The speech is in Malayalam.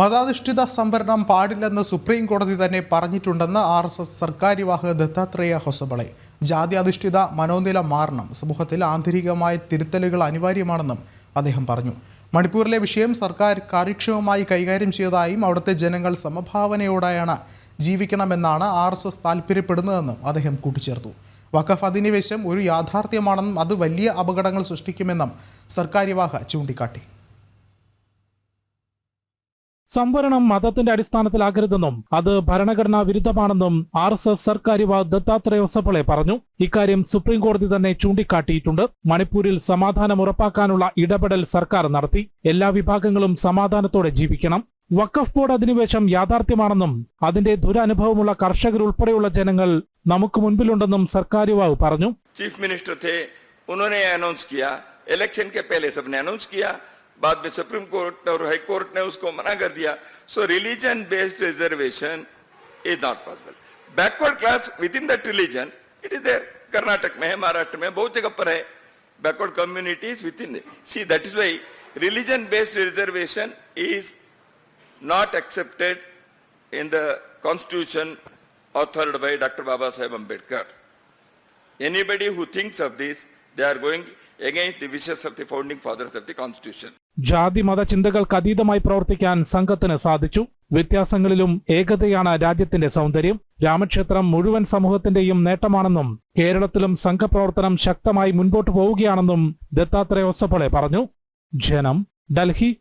മതാധിഷ്ഠിത സംവരണം പാടില്ലെന്ന് സുപ്രീം കോടതി തന്നെ പറഞ്ഞിട്ടുണ്ടെന്ന് ആർ എസ് എസ് സർക്കാരിവാഹ ദത്താത്രേയ ഹൊസബളെ. ജാതി അധിഷ്ഠിത മനോനില മാറണം. സമൂഹത്തിൽ ആന്തരികമായ തിരുത്തലുകൾ അനിവാര്യമാണെന്നും അദ്ദേഹം പറഞ്ഞു. മണിപ്പൂരിലെ വിഷയം സർക്കാർ കാര്യക്ഷമമായി കൈകാര്യം ചെയ്തതായും അവിടുത്തെ ജനങ്ങൾ സമഭാവനയോടെയാണ് ജീവിക്കണമെന്നാണ് ആർ എസ് എസ് താല്പര്യപ്പെടുന്നതെന്നും അദ്ദേഹം കൂട്ടിച്ചേർത്തു. വഖഫ് അധിനിവേശം ഒരു യാഥാർത്ഥ്യമാണെന്നും അത് വലിയ അപകടങ്ങൾ സൃഷ്ടിക്കുമെന്നും സർക്കാർ വാഹ ചൂണ്ടിക്കാട്ടി. സംവരണം മതത്തിന്റെ അടിസ്ഥാനത്തിലാകരുതെന്നും അത് ഭരണഘടനാ വിരുദ്ധമാണെന്നും ആർ എസ് എസ് സർക്കാർ യുവാവ് ദത്താത്രേയ ഒസപ്പളെ പറഞ്ഞു ഇക്കാര്യം സുപ്രീം കോടതി തന്നെ ചൂണ്ടിക്കാട്ടിയിട്ടുണ്ട് മണിപ്പൂരിൽ സമാധാനം ഉറപ്പാക്കാനുള്ള ഇടപെടൽ സർക്കാർ നടത്തി എല്ലാ വിഭാഗങ്ങളും സമാധാനത്തോടെ ജീവിക്കണം വഖഫ് ബോർഡ് അധിനിവേശം യാഥാർത്ഥ്യമാണെന്നും അതിന്റെ ദുരനുഭവമുള്ള കർഷകർ ഉൾപ്പെടെയുള്ള ജനങ്ങൾ നമുക്ക് മുൻപിലുണ്ടെന്നും സർക്കാർ യുവാവ് പറഞ്ഞു चीफ मिनिस्टर थे उन्होंने अनाउंस किया इलेक्शन के पहले सबने अनाउंस किया बाद में सुप्रीम कोर्ट और हाई कोर्ट ने उसको मना कर दिया। So religion based reservation is not possible backward class within that religion it is there Karnataka में है महाराष्ट्र में बहुत जगह पर है। Backward communities within see that is why religion based reservation is not accepted in the constitution authored by doctor Baba Saheb Ambedkar anybody who thinks of this they are going against the wishes of the founding fathers of the constitution. ജാതി മത ചിന്തകൾക്ക് അതീതമായി പ്രവർത്തിക്കാൻ സംഘത്തിന് സാധിച്ചു. വ്യത്യാസങ്ങളിലും ഏകതയാണ് രാജ്യത്തിന്റെ സൗന്ദര്യം. രാമക്ഷേത്രം മുഴുവൻ സമൂഹത്തിന്റെയും നേട്ടമാണെന്നും കേരളത്തിലും സംഘപ്രവർത്തനം ശക്തമായി മുൻപോട്ടു പോവുകയാണെന്നും ദത്താത്രേയ ഒസപ്പളെ പറഞ്ഞു. ജനം ഡൽഹി.